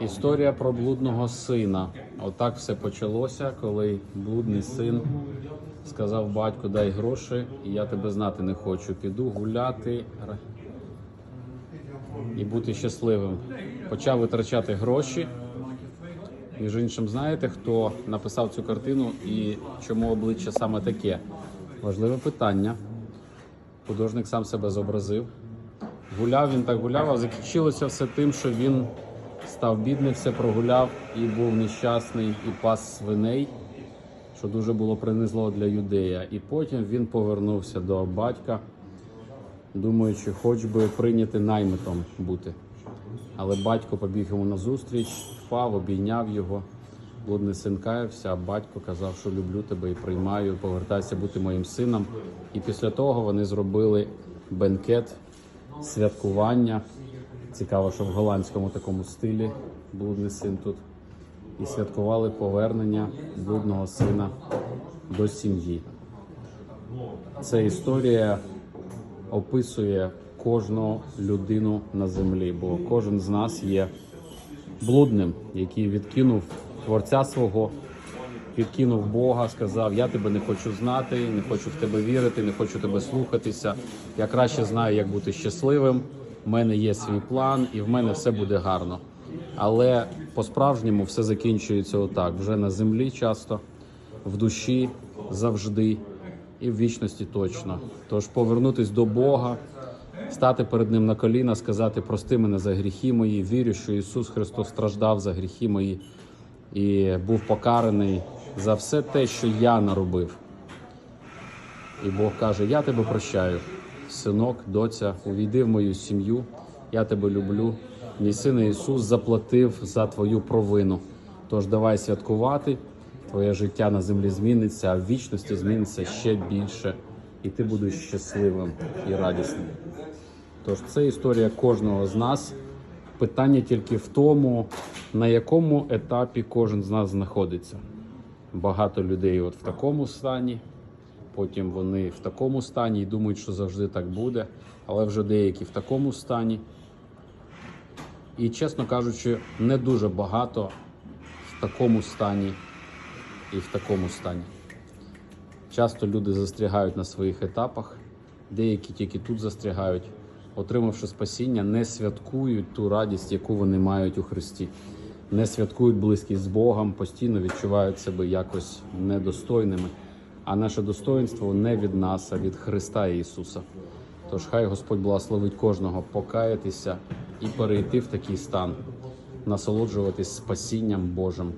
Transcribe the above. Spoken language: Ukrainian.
Історія про блудного сина. Отак все почалося, коли блудний син сказав батьку, дай гроші, і я тебе знати не хочу. Піду гуляти і бути щасливим. Почав витрачати гроші. Між іншим, знаєте, хто написав цю картину і чому обличчя саме таке? Важливе питання. Художник сам себе зобразив. Гуляв він так гуляв, а закінчилося все тим, що він став бідний, все прогуляв і був нещасний і пас свиней, що дуже було принизливо для юдея. І потім він повернувся до батька, думаючи, хоч би прийняти наймитом бути. Але батько побіг йому назустріч, впав, обійняв його. Блудний син каявся, а батько казав, що люблю тебе і приймаю, повертайся бути моїм сином. І після того вони зробили бенкет, святкування. Цікаво, що в голландському такому стилі блудний син тут. І святкували повернення блудного сина до сім'ї. Ця історія описує кожну людину на землі, бо кожен з нас є блудним, який відкинув творця свого, відкинув Бога, сказав: Я тебе не хочу знати, не хочу в тебе вірити, не хочу тебе слухатися. Я краще знаю, як бути щасливим. У мене є свій план, і в мене все буде гарно. Але по-справжньому все закінчується отак: вже на землі часто, в душі завжди і в вічності точно. Тож повернутись до Бога, стати перед Ним на коліна, сказати прости мене за гріхи мої. Вірю, що Ісус Христос страждав за гріхи мої і був покараний за все те, що я наробив. І Бог каже: Я тебе прощаю, синок, доця, увійди в мою сім'ю, я тебе люблю. Мій син Ісус заплатив за твою провину. Тож давай святкувати, твоє життя на землі зміниться, а в вічності зміниться ще більше, і ти будеш щасливим і радісним. Тож це історія кожного з нас. Питання тільки в тому, на якому етапі кожен з нас знаходиться. Багато людей от в такому стані, потім вони в такому стані і думають, що завжди так буде, але вже деякі в такому стані. І, чесно кажучи, не дуже багато в такому стані і в такому стані. Часто люди застрягають на своїх етапах, деякі тільки тут застрягають, отримавши спасіння, не святкують ту радість, яку вони мають у Христі, не святкують близькість з Богом, постійно відчувають себе якось недостойними. А наше достоинство не від нас, а від Христа Ісуса. Тож хай Господь благословить кожного покаятися і перейти в такий стан, насолоджуватись спасінням Божим